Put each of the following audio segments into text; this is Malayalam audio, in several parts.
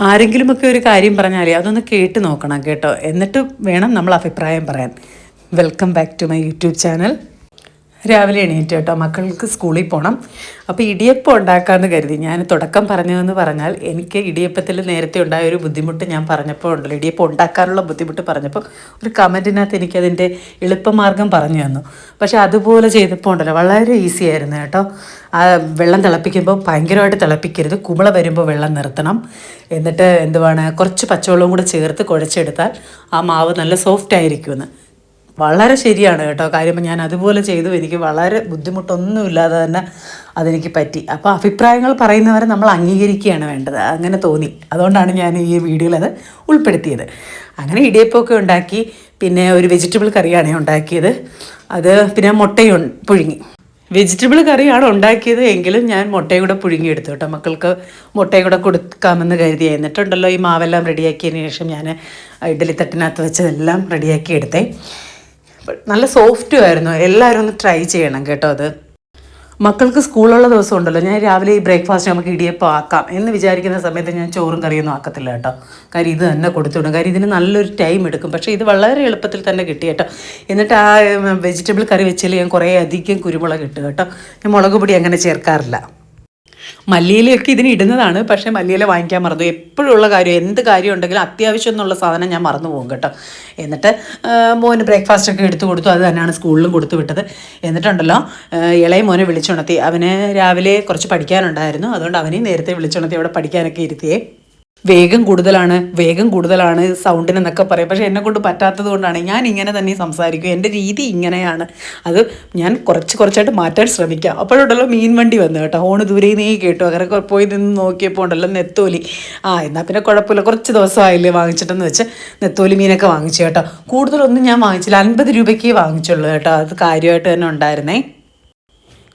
ആരെങ്കിലുമൊക്കെ ഒരു കാര്യം പറഞ്ഞാലേ അതൊന്ന് കേട്ട് നോക്കണം കേട്ടോ. എന്നിട്ട് വേണം നമ്മൾ അഭിപ്രായം പറയാൻ. Welcome back to my YouTube channel രാവിലെ എണീറ്റ് കേട്ടോ. മക്കൾക്ക് സ്കൂളിൽ പോകണം അപ്പോൾ ഇടിയപ്പം ഉണ്ടാക്കാമെന്ന് കരുതി. ഞാൻ തുടക്കം പറഞ്ഞതെന്ന് പറഞ്ഞാൽ എനിക്ക് ഇടിയപ്പത്തിൽ നേരത്തെ ഉണ്ടായ ഒരു ബുദ്ധിമുട്ട് ഞാൻ പറഞ്ഞപ്പോൾ ഉണ്ടല്ലോ. ഇടിയപ്പം ഉണ്ടാക്കാനുള്ള ബുദ്ധിമുട്ട് പറഞ്ഞപ്പോൾ ഒരു കമന്റിനകത്ത് എനിക്കതിന്റെ എളുപ്പമാർഗം പറഞ്ഞു തന്നു. പക്ഷേ അതുപോലെ ചെയ്തപ്പോൾ ഉണ്ടല്ലോ. വളരെ ഈസി ആയിരുന്നു കേട്ടോ. ആ വെള്ളം തിളപ്പിക്കുമ്പോൾ ഭയങ്കരമായിട്ട് തിളപ്പിക്കരുത്. കുമ്പള വരുമ്പോൾ വെള്ളം നിർത്തണം. എന്നിട്ട് എന്തുവാണ്? കുറച്ച് പച്ചവെള്ളവും കൂടെ ചേർത്ത് കുഴച്ചെടുത്താൽ ആ മാവ് നല്ല സോഫ്റ്റ് ആയിരിക്കുമെന്ന്. വളരെ ശരിയാണ് കേട്ടോ. കാര്യം ഞാൻ അതുപോലെ ചെയ്തു. എനിക്ക് വളരെ ബുദ്ധിമുട്ടൊന്നുമില്ലാതെ തന്നെ അതെനിക്ക് പറ്റി. അപ്പോൾ അഭിപ്രായങ്ങൾ പറയുന്നവരെ നമ്മൾ അംഗീകരിക്കുകയാണ് വേണ്ടത്. അങ്ങനെ തോന്നി. അതുകൊണ്ടാണ് ഞാൻ ഈ വീഡിയോയിൽ അത് ഉൾപ്പെടുത്തിയത്. അങ്ങനെ ഇടിയപ്പമൊക്കെ ഉണ്ടാക്കി. പിന്നെ ഒരു വെജിറ്റബിൾ കറിയാണ് ഉണ്ടാക്കിയത്. അത് പിന്നെ മുട്ടയും പുഴുങ്ങി. വെജിറ്റബിൾ കറിയാണ് ഉണ്ടാക്കിയത് എങ്കിലും ഞാൻ മുട്ടയും കൂടെ പുഴുങ്ങിയെടുത്തു കേട്ടോ. മക്കൾക്ക് മുട്ടയും കൂടെ കൊടുക്കാമെന്ന് കരുതി. എന്നിട്ടുണ്ടല്ലോ ഈ മാവെല്ലാം റെഡിയാക്കിയതിന് ശേഷം ഞാൻ ഇഡ്ഡലി തട്ടിനകത്ത് വെച്ചതെല്ലാം റെഡിയാക്കി എടുത്തേ. നല്ല സോഫ്റ്റും ആയിരുന്നു. എല്ലാവരും ഒന്ന് ട്രൈ ചെയ്യണം കേട്ടോ അത്. മക്കൾക്ക് സ്കൂളുള്ള ദിവസം ഉണ്ടല്ലോ. ഞാൻ രാവിലെ ഈ ബ്രേക്ക്ഫാസ്റ്റ് നമുക്ക് ഇടിയപ്പം ആക്കാം എന്ന് വിചാരിക്കുന്ന സമയത്ത് ഞാൻ ചോറും കറിയൊന്നും ആക്കത്തില്ല കേട്ടോ. കാര്യം ഇത് തന്നെ കൊടുത്തുവിടും. കാര്യം ഇതിന് നല്ലൊരു ടൈം എടുക്കും. പക്ഷേ ഇത് വളരെ എളുപ്പത്തിൽ തന്നെ കിട്ടി കേട്ടോ. എന്നിട്ട് ആ വെജിറ്റബിൾ കറി വെച്ചാൽ ഞാൻ കുറേ അധികം കുരുമുളക് ഇട്ടു കേട്ടോ. ഞാൻ മുളക് പൊടി അങ്ങനെ ചേർക്കാറില്ല. മല്ലിയിലയൊക്കെ ഇതിന് ഇടുന്നതാണ്. പക്ഷേ മല്ലിയില വാങ്ങിക്കാൻ മറന്നു. എപ്പോഴുള്ള കാര്യം എന്ത് കാര്യം ഉണ്ടെങ്കിലും അത്യാവശ്യം എന്നുള്ള സാധനം ഞാൻ മറന്നു പോകും കേട്ടോ. എന്നിട്ട് മോന് ബ്രേക്ക്ഫാസ്റ്റ് ഒക്കെ എടുത്തു കൊടുത്തു. അത് തന്നെയാണ് സ്കൂളിലും കൊടുത്തു വിട്ടത്. എന്നിട്ടുണ്ടല്ലോ ഇളയ മോനെ വിളിച്ചുണർത്തി. അവന് രാവിലെ കുറച്ച് പഠിക്കാനുണ്ടായിരുന്നു. അതുകൊണ്ട് അവനെയും നേരത്തെ വിളിച്ചുണർത്തി അവിടെ പഠിക്കാനൊക്കെ ഇരുത്തിയേ. വേഗം കൂടുതലാണ് വേഗം കൂടുതലാണ് സൗണ്ടിനെന്നൊക്കെ പറയും. പക്ഷേ എന്നെ കൊണ്ട് പറ്റാത്തത് കൊണ്ടാണ് ഞാൻ ഇങ്ങനെ തന്നെ സംസാരിക്കും. എന്റെ രീതി ഇങ്ങനെയാണ്. അത് ഞാൻ കുറച്ച് കുറച്ചായിട്ട് മാറ്റാൻ ശ്രമിക്കാം. അപ്പോഴുണ്ടല്ലോ മീൻ വണ്ടി വന്നു കേട്ടോ. ഹോണ് ദൂരെ നീ കേട്ടു. അങ്ങനെ പോയി നിന്ന് നോക്കിയപ്പോൾ ഉണ്ടല്ലോ നെത്തോലി. ആ എന്നാൽ പിന്നെ കുഴപ്പമില്ല. കുറച്ച് ദിവസമായില്ലേ വാങ്ങിച്ചിട്ടെന്ന് വെച്ച് നെത്തോലി മീനൊക്കെ വാങ്ങിച്ചു കേട്ടോ. കൂടുതലൊന്നും ഞാൻ വാങ്ങിച്ചില്ല. അൻപത് രൂപയ്ക്ക് വാങ്ങിച്ചുള്ളൂ കേട്ടോ. അത് കാര്യമായിട്ട് തന്നെ ഉണ്ടായിരുന്നേ.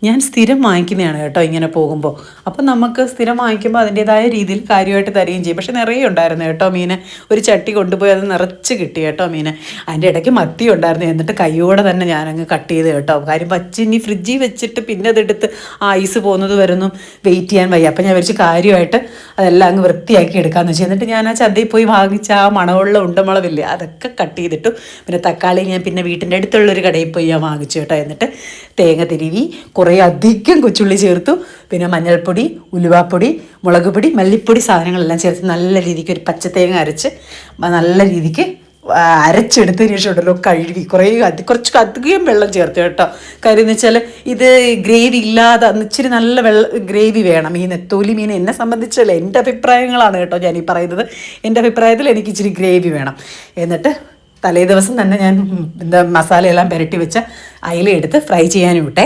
ഞാൻ സ്ഥിരം വാങ്ങിക്കുന്നതാണ് കേട്ടോ ഇങ്ങനെ പോകുമ്പോൾ. അപ്പം നമുക്ക് സ്ഥിരം വാങ്ങിക്കുമ്പോൾ അതിന്റേതായ രീതിയിൽ കാര്യമായിട്ട് തരികയും ചെയ്യും. പക്ഷെ നിറയെ ഉണ്ടായിരുന്നു കേട്ടോ മീന്. ഒരു ചട്ടി കൊണ്ടുപോയി അത് നിറച്ച് കിട്ടി കേട്ടോ മീന്. അതിന്റെ ഇടയ്ക്ക് മത്തി ഉണ്ടായിരുന്നു. എന്നിട്ട് കൈയോടെ തന്നെ ഞാനങ്ങ് കട്ട് ചെയ്ത് കേട്ടോ. കാര്യം വച്ച് ഇനി ഫ്രിഡ്ജിൽ വെച്ചിട്ട് പിന്നെ അതെടുത്ത് ഐസ് പോകുന്നത് വരുന്നു വെയിറ്റ് ചെയ്യാൻ വയ്യ. അപ്പം ഞാൻ വെച്ച് കാര്യമായിട്ട് അതെല്ലാം അങ്ങ് വൃത്തിയാക്കി എടുക്കാമെന്ന് വെച്ചു. എന്നിട്ട് ഞാൻ ആ ചന്തയിൽ പോയി വാങ്ങിച്ച ആ മണവുള്ള ഉണ്ടമുളവില്ലേ അതൊക്കെ കട്ട് ചെയ്തിട്ടു. പിന്നെ തക്കാളി ഞാൻ പിന്നെ വീട്ടിന്റെ അടുത്തുള്ളൊരു കടയിൽ പോയി ഞാൻ വാങ്ങിച്ചു കേട്ടോ. എന്നിട്ട് തേങ്ങ തിരുവി കുറേ അധികം കൊച്ചുള്ളി ചേർത്തു. പിന്നെ മഞ്ഞൾപ്പൊടി ഉലുവാപ്പൊടി മുളക് പൊടി മല്ലിപ്പൊടി സാധനങ്ങളെല്ലാം ചേർത്ത് നല്ല രീതിക്ക് ഒരു പച്ചത്തേങ്ങ അരച്ച് നല്ല രീതിക്ക് അരച്ചെടുത്തതിന് ശേഷം ഉണ്ടല്ലോ കഴുകി. കുറേ അതി കുറച്ച് അധികം വെള്ളം ചേർത്ത് കേട്ടോ. കാര്യം എന്ന് വെച്ചാൽ ഇത് ഗ്രേവി ഇല്ലാതെ ഇച്ചിരി നല്ല വെള്ള ഗ്രേവി വേണം. ഈ നെത്തോലി മീൻ എന്നെ സംബന്ധിച്ചല്ല എന്റെ അഭിപ്രായങ്ങളാണ് കേട്ടോ ഞാൻ ഈ പറയുന്നത്. എന്റെ അഭിപ്രായത്തിൽ എനിക്ക് ഇച്ചിരി ഗ്രേവി വേണം. എന്നിട്ട് തലേ ദിവസം തന്നെ ഞാൻ എന്താ മസാലയെല്ലാം പുരട്ടി വെച്ച് അയില എടുത്ത് ഫ്രൈ ചെയ്യാനും വിട്ടേ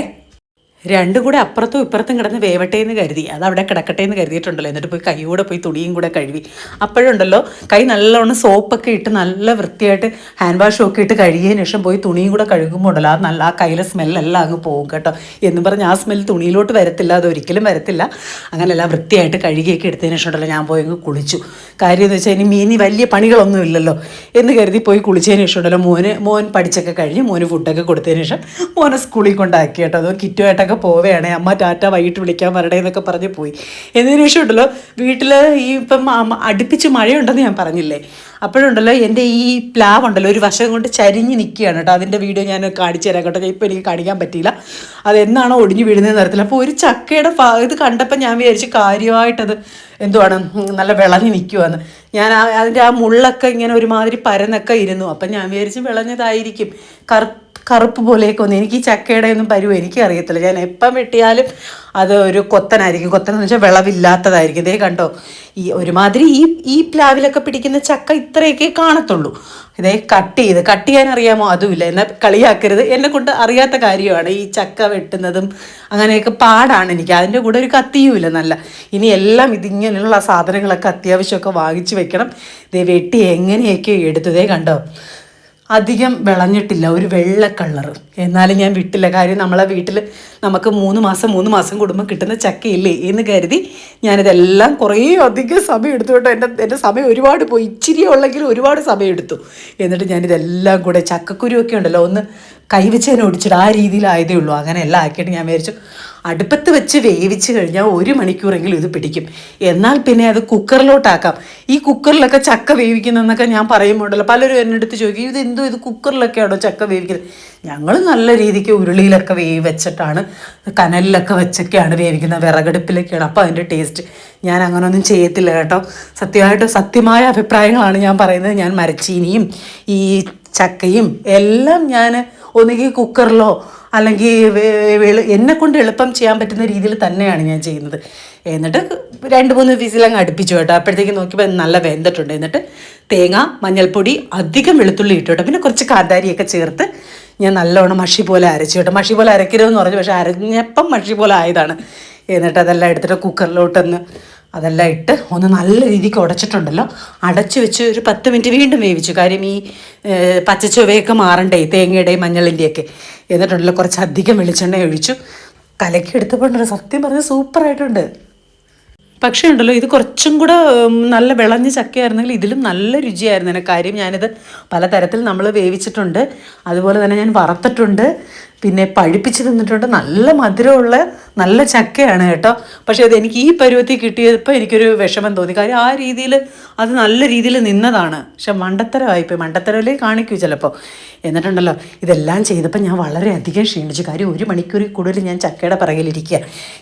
രണ്ടും കൂടെ അപ്പുറത്തും ഇപ്പുറത്തും കിടന്ന് വേവട്ടെ എന്ന് കരുതി. അത് അവിടെ കിടക്കട്ടെ എന്ന് കരുതിയിട്ടുണ്ടല്ലോ. എന്നിട്ട് പോയി കൈയൂടെ പോയി തുണിയും കൂടെ കഴുകി. അപ്പോഴുണ്ടല്ലോ കൈ നല്ലവണ്ണം സോപ്പൊക്കെ ഇട്ട് നല്ല വൃത്തിയായിട്ട് ഹാൻഡ് വാഷും ഒക്കെ ഇട്ട് കഴുകിയതിന് ശേഷം പോയി തുണിയും കൂടെ കഴുകുമ്പോൾ ഉണ്ടല്ലോ ആ നല്ല ആ കയ്യിലെ സ്മെല്ലെല്ലാം അങ്ങ് പോകും കേട്ടോ. എന്ന് പറഞ്ഞ് ആ സ്മെൽ തുണിയിലോട്ട് വരത്തില്ല അത് ഒരിക്കലും വരത്തില്ല. അങ്ങനെല്ലാം വൃത്തിയായിട്ട് കഴുകിയൊക്കെ എടുത്തതിന് ശേഷം ഉണ്ടല്ലോ ഞാൻ പോയി അങ്ങ് കുളിച്ചു. കാര്യം എന്ന് വെച്ചാൽ ഇനി മീനി വലിയ പണികളൊന്നും ഇല്ലല്ലോ. എന്ന് കരുതി പോയി കുളിച്ചതിന് ശേഷം ഉണ്ടല്ലോ മോന് മോൻ പഠിച്ചൊക്കെ കഴിഞ്ഞ് മോന് ഫുഡൊക്കെ കൊടുത്തതിന് ശേഷം മോനെ സ്കൂളിൽ കൊണ്ടാക്കി കേട്ടോ. അത് കിറ്റുമായിട്ടൊക്കെ പോവുകയാണെ അമ്മ ടാറ്റ വൈകിട്ട് വിളിക്കാൻ വരണേ എന്നൊക്കെ പറഞ്ഞ് പോയി. എന്നതിന് ശേഷം ഉണ്ടല്ലോ വീട്ടിൽ ഈ ഇപ്പം അടുപ്പിച്ച് മഴയുണ്ടെന്ന് ഞാൻ പറഞ്ഞില്ലേ? അപ്പോഴുണ്ടല്ലോ എന്റെ ഈ പ്ലാവ് ഉണ്ടല്ലോ ഒരു വശം കൊണ്ട് ചരിഞ്ഞ് നിൽക്കുകയാണ് കേട്ടോ. അതിന്റെ വീഡിയോ ഞാൻ കാണിച്ചു തരാം കേട്ടോ. ഇപ്പോൾ എനിക്ക് കാണിക്കാൻ പറ്റിയില്ല. അത് എന്നാണോ ഒടിഞ്ഞു വീഴുന്നതെന്ന് അറിയത്തില്ല. അപ്പോൾ ഒരു ചക്കയുടെ ഇത് കണ്ടപ്പോൾ ഞാൻ വിചാരിച്ച് കാര്യമായിട്ടത് എന്തുവാണ്? നല്ല വിളഞ്ഞ് നിൽക്കുവാന്ന്. ഞാൻ അതിന്റെ ആ മുള്ളൊക്കെ ഇങ്ങനെ ഒരുമാതിരി പരന്നൊക്കെ ഇരുന്നു. അപ്പം ഞാൻ വിചാരിച്ച് വിളഞ്ഞതായിരിക്കും. കറു കറുപ്പ് പോലെയൊക്കെ ഒന്ന് എനിക്ക് ഈ ചക്കയുടെ ഒന്നും പരുവ് എനിക്ക് അറിയത്തില്ല ഞാൻ എപ്പം വെട്ടിയാലും അത് ഒരു കൊത്തനായിരിക്കും. കൊത്തൻ എന്ന് വെച്ചാൽ വിളവില്ലാത്തതായിരിക്കും. ഇതേ കണ്ടോ? ഈ ഒരുമാതിരി ഈ ഈ പ്ലാവിലൊക്കെ പിടിക്കുന്ന ചക്ക ഇത്രയൊക്കെ കാണത്തുള്ളൂ. ഇതേ കട്ട് ചെയ്ത് കട്ട് ചെയ്യാൻ അറിയാമോ? അതുമില്ല. എന്നെ കളിയാക്കരുത്. എന്നെ കൊണ്ട് അറിയാത്ത കാര്യമാണ് ഈ ചക്ക വെട്ടുന്നതും അങ്ങനെയൊക്കെ പാടാണ് എനിക്ക്. അതിന്റെ കൂടെ ഒരു കത്തിയുമില്ല നല്ല. ഇനി എല്ലാം ഇതിങ്ങനെയുള്ള സാധനങ്ങളൊക്കെ അത്യാവശ്യമൊക്കെ വാങ്ങിച്ചു വെക്കണം. ഇതേ വെട്ടി എങ്ങനെയൊക്കെ എടുത്തതേ കണ്ടോ? അധികം വിളഞ്ഞിട്ടില്ല ഒരു വെള്ള കളർ എന്നാലും ഞാൻ വിട്ടില്ല. കാര്യം നമ്മളെ വീട്ടിൽ നമുക്ക് മൂന്ന് മാസം മൂന്ന് മാസം കൂടുമ്പോൾ കിട്ടുന്ന ചക്കയില്ലേ എന്ന് കരുതി ഞാനിതെല്ലാം കുറേ അധികം സമയം എടുത്തു കേട്ടോ. എന്റെ എന്റെ സമയം ഒരുപാട് പോയി. ഇച്ചിരി ഉള്ളെങ്കിലും ഒരുപാട് സമയം എടുത്തു. എന്നിട്ട് ഞാനിതെല്ലാം കൂടെ ചക്കക്കുരുവൊക്കെ ഉണ്ടല്ലോ ഒന്ന് കൈവച്ചതിനെ ഒടിച്ചിട്ട് ആ രീതിയിലായതേ ഉള്ളൂ. അങ്ങനെ എല്ലാം ആക്കിയിട്ട് ഞാൻ വിചാരിച്ചു അടുപ്പത്ത് വെച്ച് വേവിച്ച് കഴിഞ്ഞാൽ ഒരു മണിക്കൂറെങ്കിലും ഇത് പിടിക്കും. എന്നാൽ പിന്നെ അത് കുക്കറിലോട്ടാക്കാം. ഈ കുക്കറിലൊക്കെ ചക്ക വേവിക്കുന്നതെന്നൊക്കെ ഞാൻ പറയുമ്പോണ്ടല്ലോ. പലരും എന്നെ അടുത്ത് ചോദിക്കും ഇത് എന്തോ ഇത് കുക്കറിലൊക്കെയാണോ ചക്ക വേവിക്കുന്നത്? ഞങ്ങൾ നല്ല രീതിക്ക് ഉരുളിയിലൊക്കെ വേവി വെച്ചിട്ടാണ് കനലിലൊക്കെ വെച്ചൊക്കെയാണ് വേവിക്കുന്നത് വിറകടുപ്പിലൊക്കെയാണ്. അപ്പോൾ അതിന്റെ ടേസ്റ്റ് ഞാൻ അങ്ങനെയൊന്നും ചെയ്യത്തില്ല കേട്ടോ. സത്യമായിട്ട് സത്യമായ അഭിപ്രായങ്ങളാണ് ഞാൻ പറയുന്നത്. ഞാൻ മരച്ചീനിയും ഈ ചക്കയും എല്ലാം ഞാൻ ഒന്നുകിൽ കുക്കറിലോ അല്ലെങ്കിൽ എന്നെ കൊണ്ട് എളുപ്പം ചെയ്യാൻ പറ്റുന്ന രീതിയിൽ തന്നെയാണ് ഞാൻ ചെയ്യുന്നത്. എന്നിട്ട് രണ്ട് മൂന്ന് വിസിലങ്ങ് അടുപ്പിച്ചു കേട്ടോ. അപ്പോഴത്തേക്ക് നോക്കിയപ്പോൾ നല്ല വെന്തിട്ടുണ്ട്. എന്നിട്ട് തേങ്ങ മഞ്ഞൾപ്പൊടി അധികം വെളുത്തുള്ളി ഇട്ടു കേട്ടോ. പിന്നെ കുറച്ച് കാന്താരിയൊക്കെ ചേർത്ത് ഞാൻ നല്ലോണം മഷി പോലെ അരച്ചു കേട്ടോ. മഷി പോലെ അരക്കരുതെന്ന് പറഞ്ഞു. പക്ഷേ അരഞ്ഞപ്പം മഷി പോലെ ആയതാണ്. എന്നിട്ട് അതെല്ലാം എടുത്തിട്ട് കുക്കറിലോട്ടൊന്ന് അതെല്ലാം ഇട്ട് ഒന്ന് നല്ല രീതിക്ക് ഉടച്ചിട്ടുണ്ടല്ലോ. അടച്ചു വെച്ച് ഒരു പത്ത് മിനിറ്റ് വീണ്ടും വേവിച്ചു. കാര്യം ഈ പച്ചച്ചുവയൊക്കെ മാറണ്ടേ തേങ്ങയുടെയും മഞ്ഞളിന്റെയൊക്കെ എന്നിട്ടുണ്ടല്ലോ കുറച്ച് അധികം വെളിച്ചെണ്ണ ഒഴിച്ചു. കലക്കി എടുത്തപ്പോണ്ടല്ലോ സത്യം പറഞ്ഞാൽ സൂപ്പറായിട്ടുണ്ട്. പക്ഷേ ഉണ്ടല്ലോ ഇത് കുറച്ചും കൂടെ നല്ല വിളഞ്ഞ ചക്കയായിരുന്നെങ്കിൽ ഇതിലും നല്ല രുചിയായിരുന്നു. കാര്യം ഞാനിത് പലതരത്തിൽ നമ്മൾ വേവിച്ചിട്ടുണ്ട്. അതുപോലെ തന്നെ ഞാൻ വറുത്തിട്ടുണ്ട്. പിന്നെ പഴുപ്പിച്ച് തിന്നിട്ടുണ്ട്. നല്ല മധുരമുള്ള നല്ല ചക്കയാണ് കേട്ടോ. പക്ഷേ അത് എനിക്ക് ഈ പരുവത്തിൽ കിട്ടിയപ്പോൾ എനിക്കൊരു വിഷമം തോന്നി. കാര്യം ആ രീതിയിൽ അത് നല്ല രീതിയിൽ നിന്നതാണ്. പക്ഷെ മണ്ടത്തരമായിപ്പോയി. മണ്ടത്തരവിലേ കാണിക്കൂ ചിലപ്പോൾ എന്നിട്ടുണ്ടല്ലോ ഇതെല്ലാം ചെയ്തപ്പോൾ ഞാൻ വളരെയധികം ക്ഷീണിച്ചു. കാര്യം ഒരു മണിക്കൂറിൽ കൂടുതൽ ഞാൻ ചക്കയുടെ പിറകിലിരിക്കുക.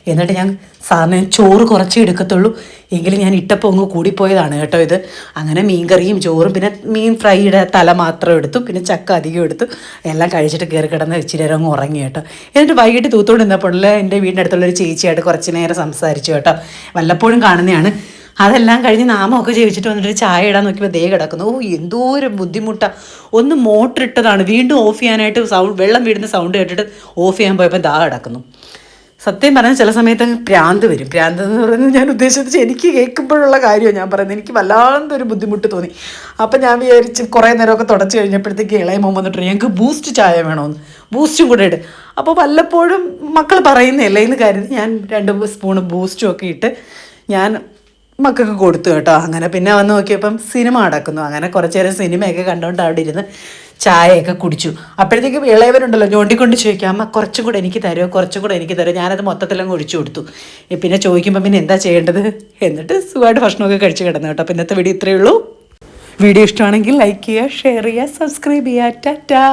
എന്നിട്ട് ഞാൻ സാറിന് ചോറ് കുറച്ചേ എടുക്കത്തുള്ളൂ. എങ്കിലും ഞാൻ ഇട്ടപ്പോൾ അങ്ങ് കൂടിപ്പോയതാണ് കേട്ടോ ഇത്. അങ്ങനെ മീൻ കറിയും ചോറും പിന്നെ മീൻ ഫ്രൈയുടെ തല മാത്രം എടുത്തു പിന്നെ ചക്ക അധികം എടുത്തു. എല്ലാം കഴിച്ചിട്ട് കയറി കിടന്ന് ഇച്ചിരി നേരം അങ്ങ് ഉറങ്ങി കേട്ടോ. എന്നിട്ട് വൈകിട്ട് തൂത്തോണ്ട് എന്റെ വീടിന്റെ അടുത്തുള്ള ഒരു ചേച്ചിയായിട്ട് കുറച്ച് നേരം സംസാരിച്ചു കേട്ടോ. വല്ലപ്പോഴും കാണുന്നതാണ്. അതെല്ലാം കഴിഞ്ഞ് നാമൊക്കെ ജീവിച്ചിട്ട് വന്നിട്ട് ചായ ഇടാൻ നോക്കിയപ്പോൾ ദേ കിടക്കുന്നു. ഓ എന്തോ ഒരു ബുദ്ധിമുട്ടാണ് ഒന്ന് മോട്ടർ ഇട്ടതാണ് വീണ്ടും ഓഫ് ചെയ്യാനായിട്ട് സൗണ്ട് വെള്ളം വീടുന്ന സൗണ്ട് കേട്ടിട്ട് ഓഫ് ചെയ്യാൻ പോയപ്പോൾ ദാ കിടക്കുന്നു. സത്യം പറഞ്ഞാൽ ചില സമയത്ത് പ്രാന്ത് വരും. പ്രാന്ത് എന്ന് പറയുന്നത് ഞാൻ ഉദ്ദേശിച്ചത് എനിക്ക് കേൾക്കുമ്പോഴുള്ള കാര്യമാണ് ഞാൻ പറയുന്നത്. എനിക്ക് വല്ലാത്തൊരു ബുദ്ധിമുട്ട് തോന്നി. അപ്പം ഞാൻ വിചാരിച്ച് കുറേ നേരമൊക്കെ തുടച്ച് കഴിഞ്ഞപ്പോഴത്തേക്ക് ഇളയ മോൻ വന്നിട്ട് ഞങ്ങൾക്ക് ബൂസ്റ്റ് ചായ വേണമെന്ന് ബൂസ്റ്റും കൂടെ ഇട്ട് അപ്പോൾ വല്ലപ്പോഴും മക്കൾ പറയുന്നില്ല എന്ന് കരുതി ഞാൻ രണ്ട് സ്പൂൺ ബൂസ്റ്റും ഒക്കെ ഇട്ട് ഞാൻ മക്കൾക്ക് കൊടുത്തു കേട്ടോ. അങ്ങനെ പിന്നെ വന്ന് നോക്കിയപ്പം സിനിമ അടക്കുന്നു അങ്ങനെ കുറച്ചേരം സിനിമയൊക്കെ കണ്ടുകൊണ്ട് അവിടെ ഇരുന്ന് ചായയൊക്കെ കുടിച്ചു. അപ്പോഴത്തേക്കും ഇളയവരുണ്ടല്ലോ ഞോണ്ടിക്കൊണ്ട് ചോദിക്കാം അമ്മ കുറച്ചും കൂടെ എനിക്ക് തരുമോ കുറച്ചും കൂടെ എനിക്ക് തരുമോ ഞാനത് മൊത്തത്തിലങ്ങ് ഒഴിച്ചു കൊടുത്തു. പിന്നെ ചോദിക്കുമ്പോൾ പിന്നെ എന്താ ചെയ്യേണ്ടത്? എന്നിട്ട് സുഖമായിട്ട് ഭക്ഷണമൊക്കെ കഴിച്ച് കിടന്നു കേട്ടോ. അപ്പം ഇന്നത്തെ വീഡിയോ ഇത്രയേ ഉള്ളൂ. വീഡിയോ ഇഷ്ടമാണെങ്കിൽ ലൈക്ക് ചെയ്യുക ഷെയർ ചെയ്യുക സബ്സ്ക്രൈബ് ചെയ്യുക. ടാറ്റാ.